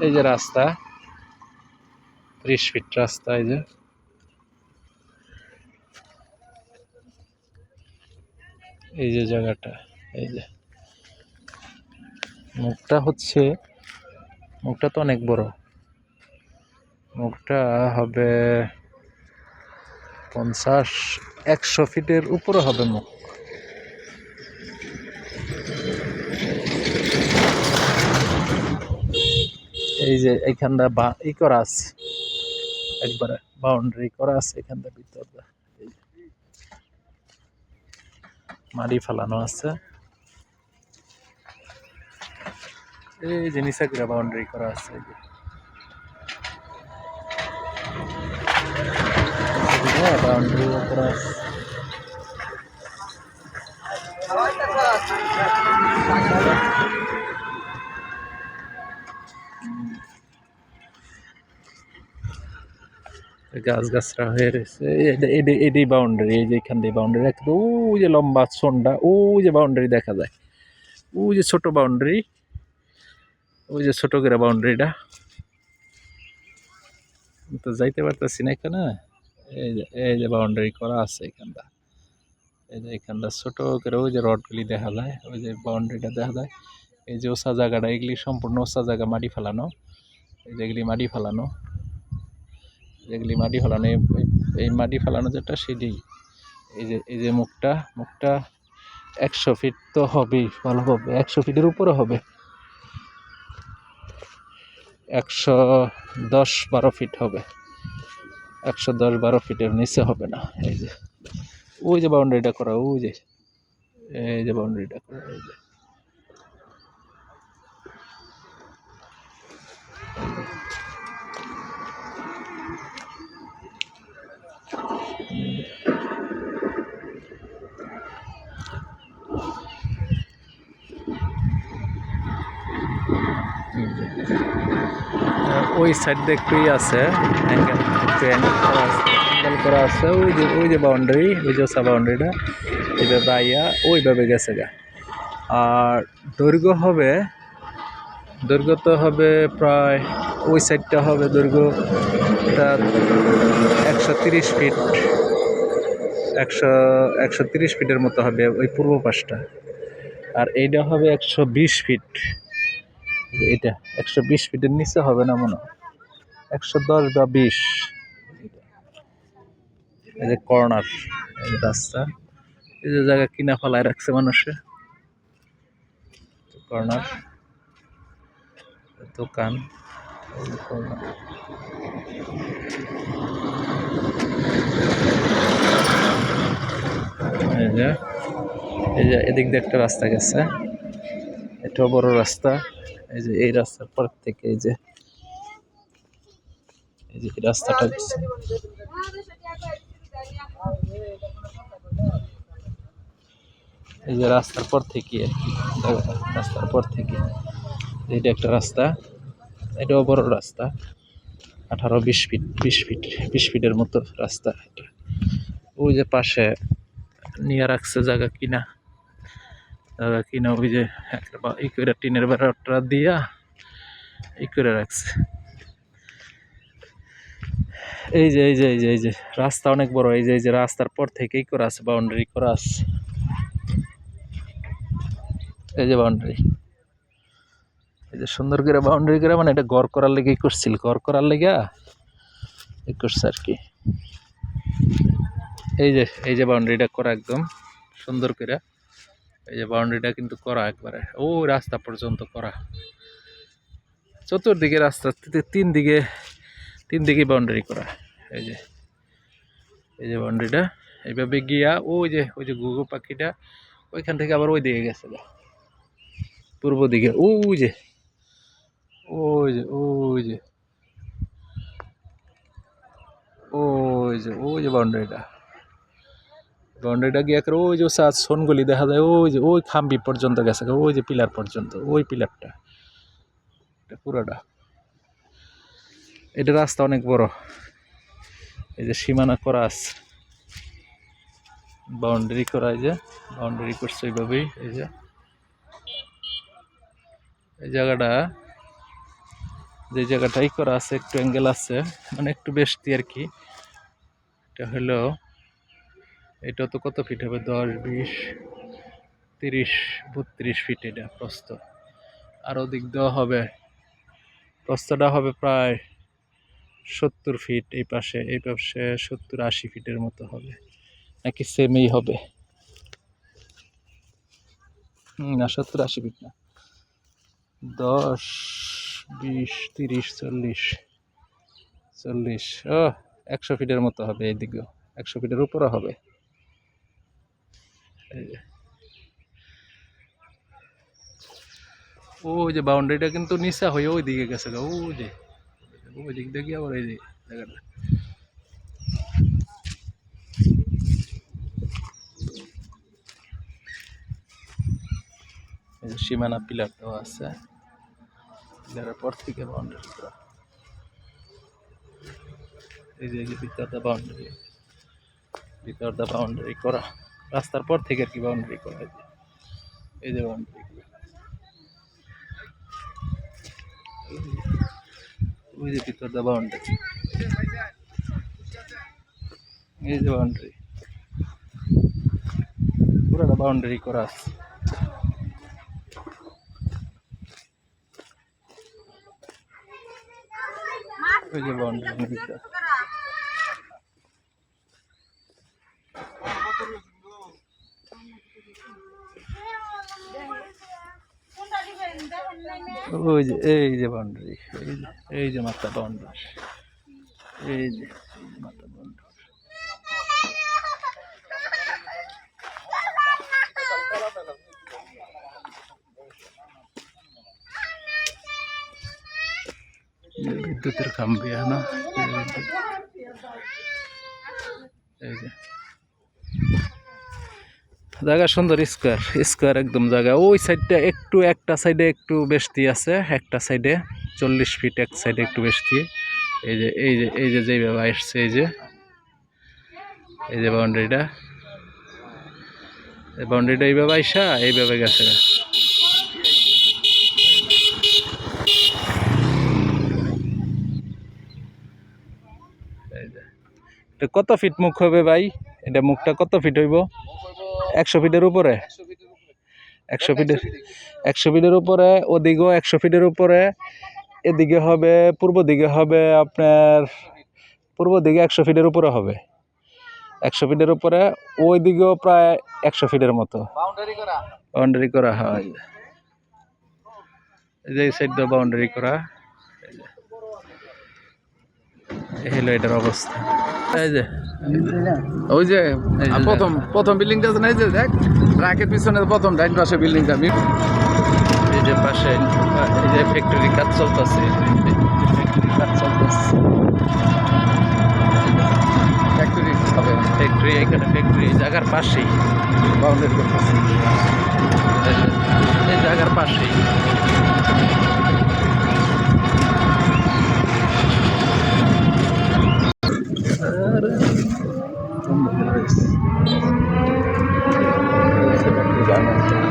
এই যে রাস্তা, ত্রিশ ফিট রাস্তা এই যে। এই যে জায়গাটা, এই যে। মুখটা হচ্ছে, মুখটা তো অনেক বড়। মুখটা হবে পঞ্চাশ, একশো ফিটের উপরে হবে মুখ। এই যে এইখানটা বা, ই করা আছে। একবারে বাউন্ডারি করা আছে এখানটা ভিতরটা এই মাটি ফেলানো আছে। এই যে নিচে করে বাউন্ডারি করা আছে। বাউন্ডারি করা আছে। গাছ গাছরা হয়ে রয়েছে। এডি বাউন্ডারি এই যে এখান দিয়ে বাউন্ডারি একদম ওই যে লম্বা সোনটা ওই যে বাউন্ডারি দেখা যায়। ওই যে ছোট বাউন্ডারি ওই যে ছোট করে বাউন্ডারিটা তো যাইতে পারতেছি না এখানে। এই যে এই যে বাউন্ডারি করা আছে এখানটা। এই যে এখানটা ছোট করে ওই যে রডগুলি দেখা যায়, ওই যে বাউন্ডারিটা দেখা যায়। এই যে ওসা জায়গাটা, এগুলি সম্পূর্ণ ওসা জায়গা মাটি ফেলানো। এই যে এগুলি মাটি ফেলানো। যেগুলি মাটি ফেলানো, এই- মাটি ফেলানো যেটা সেটাই এই যে এই যে মুখটা মুখটা একশো ফিট তো হবেই, ভালো হবে, একশো ফিটের উপরে হবে। একশো দশ বারো ফিট হবে। একশো দশ বারো ফিটের নিচে হবে না, এই যে। ওই যে বাউন্ডারিটা করা, ওই যে, এই যে বাউন্ডারিটা করা, এই যে। ওই সাইড একটুই আছে। করা আছে ওই যে ওই যে বাউন্ডারি ওই যে ওসা বাউন্ডারিটা এইভাবে আইয়া ওইভাবে গেছে গা। আর দৈর্ঘ্য হবে, দৈর্ঘ্য তো হবে প্রায় ওই সাইডটা হবে দৈর্ঘ্য তার একশো তিরিশ ফিট একশো একশো তিরিশ ফিটের মতো হবে ওই পূর্ব পাশটা। আর এইটা হবে একশো বিশ ফিট এটা একশো বিশ ফিটের নিচে হবে না মনে হয়। একশো দশ বা বিশ। এই যে কর্নার, এই রাস্তা। এই যে জায়গা কিনা ফেলায় রাখছে মানুষে। কর্নার, দোকান, এই যে এই যে এদিক দিয়ে একটা রাস্তা গেছে। এটাও বড় রাস্তা। এই যে এই রাস্তার পর থেকে এই যে এই যে রাস্তাটা এই যে রাস্তার পর থেকে রাস্তার পর থেকে। এটা একটা রাস্তা, এটাও বড় রাস্তা। আঠারো বিশ ফিট বিশ ফিট, বিশ ফিটের মতো রাস্তা এটা। ওই যে পাশে নিয়ে রাখছে জায়গা কিনা। কিনা ওই যে একটা ই টিনের বেড়াটা দিয়া ই করে রাখছে। এই যে এই যে এই যে এই যে, রাস্তা অনেক বড়, এই যে এই যে রাস্তার পর থেকেই করা আছে বাউন্ডারি করা আছে। এই যে বাউন্ডারি এই যে সুন্দর করে বাউন্ডারি করে মানে এটা ঘর করার লেগেই করছিল। ঘর করার লেগা এই করছে আর কি। এই যে এই যে বাউন্ডারিটা করা একদম সুন্দর করে। এই যে বাউন্ডারিটা কিন্তু করা একবারে, ও রাস্তা পর্যন্ত করা। চতুর্দিকে রাস্তা তিন দিকে তিন দিকে বাউন্ডারি করা, এই যে। এই যে বাউন্ডারিটা, এইভাবে গিয়া ওই যে ওই যে গুগু পাখিটা, ওইখান থেকে আবার ওই দিকে গেছে পূর্ব দিকে, ওই যে ওই যে ওই যে ওই যে ওই যে বাউন্ডারিটা। বাউন্ডারিটা গিয়ে করে ওই যে সাত সোনগুলি দেখা যায়, ওই যে, ওই খাম্বি পর্যন্ত গেছে ওই যে পিলার পর্যন্ত, ওই পিলারটা। পুরোটা। এটা রাস্তা অনেক বড়। এই যে সীমানা করা আছে। বাউন্ডারি করা, এই যে বাউন্ডারি করছে এইভাবেই, এই যে। এই জায়গাটা, যে জায়গাটাই করা আছে, একটু অ্যাঙ্গেল আছে মানে একটু বেশি আর কি। এটা হলো এটা তো কত ফিট হবে? দশ, বিশ, তিরিশ, বত্রিশ ফিট এটা প্রস্ত আর ওদিক দেওয়া হবে প্রস্তটা হবে প্রায় সত্তর ফিট এই পাশে এই পাশে সত্তর আশি ফিটের মতো হবে। নাকি সেমই হবে? না, সত্তর আশি ফিট না। দশ, বিশ, তিরিশ, চল্লিশ চল্লিশ, ও, একশো ফিটের মতো হবে এইদিকেও একশো ফিটের উপরে হবে। এই যে। বাউন্ডারিটা কিন্তু নিচা হয়ে ওই দিকে গেছে গা, ওই যে ওই দিক দেখি আবার এই যে জায়গাটা সীমানা পিলার দেওয়া আছে পিলারের পর থেকে বাউন্ডারি করা এই যে ভিতরটা বাউন্ডারি ভিতরটা বাউন্ডারি করা রাস্তার পর থেকে আর কি বাউন্ডারি করা যে এই যে বাউন্ডারি ওই যে ভিতরটা বাউন্ডারি এই যে বাউন্ডারি পুরোটা বাউন্ডারি করা আছে। ওই যে বাউন্ডারি ভিতর ওই যে, এই যে বাউন্ডারি এই যে এই যে মাথা বাউন্ডারি এই যে মাথা বাউন্ডারি বিদ্যুতের খাম্বি না? এই যে। জায়গা সুন্দর স্কোয়ার স্কোয়ার একদম জায়গা। ওই সাইডটা একটু, একটা সাইডে একটু বেশি আছে, একটা সাইডে চল্লিশ ফিট এক সাইডে একটু বেশি। এই যে এই যে এই যে যেইভাবে আসছে, এই যে এই যে বাউন্ডারিটা এই বাউন্ডারিটা এইভাবে আইসা, এইভাবে গেছে। কত ফিট মুখ হবে ভাই? এটা মুখটা কত ফিট হইব? একশো ফিটের উপরে? একশো ফিটের একশো ফিটের উপরে। ওদিকেও একশো ফিটের উপরে এদিকে হবে পূর্ব দিকে হবে আপনার পূর্ব দিকে একশো ফিটের উপরে হবে। একশো ফিটের উপরে ওই দিকেও প্রায় একশো ফিটের মতো। বাউন্ডারি করা? হয়। এই যে সাইড দিয়ে বাউন্ডারি করা এই যে। এই হলো এটার অবস্থা। এই যে। ওই যে প্রথম প্রথম বিল্ডিংটা আছে না যে দেখ ট্রাকের পিছনে প্রথম ডাইন পাশে বিল্ডিংটা এই যে পাশে এই যে ফ্যাক্টরি কাজ চলতেছে ফ্যাক্টরি কাজ চলতেছে। ফ্যাক্টরি হবে। ফ্যাক্টরি এখানে ফ্যাক্টরি এই জায়গার পাশেই। বাউন্ডারি করতেছে। এই জায়গার পাশেই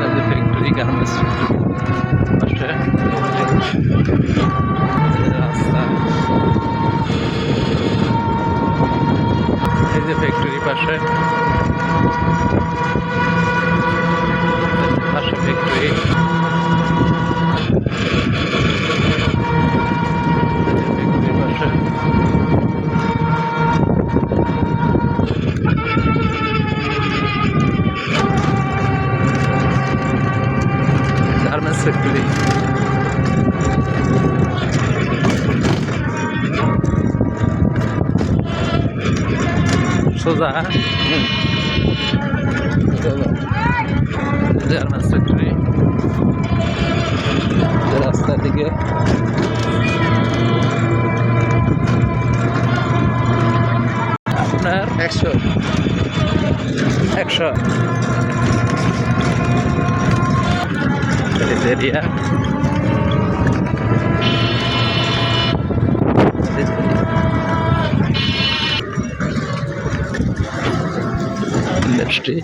এই যে ফ্যাক্টরি গার্মেন্টস পাশে এই যে রাস্তা এই যে ফ্যাক্টরি সোজা। গার্মেন্টস ফ্যাক্টরি রাস্তা দিকে আপনার? একশো। একশো। Area industry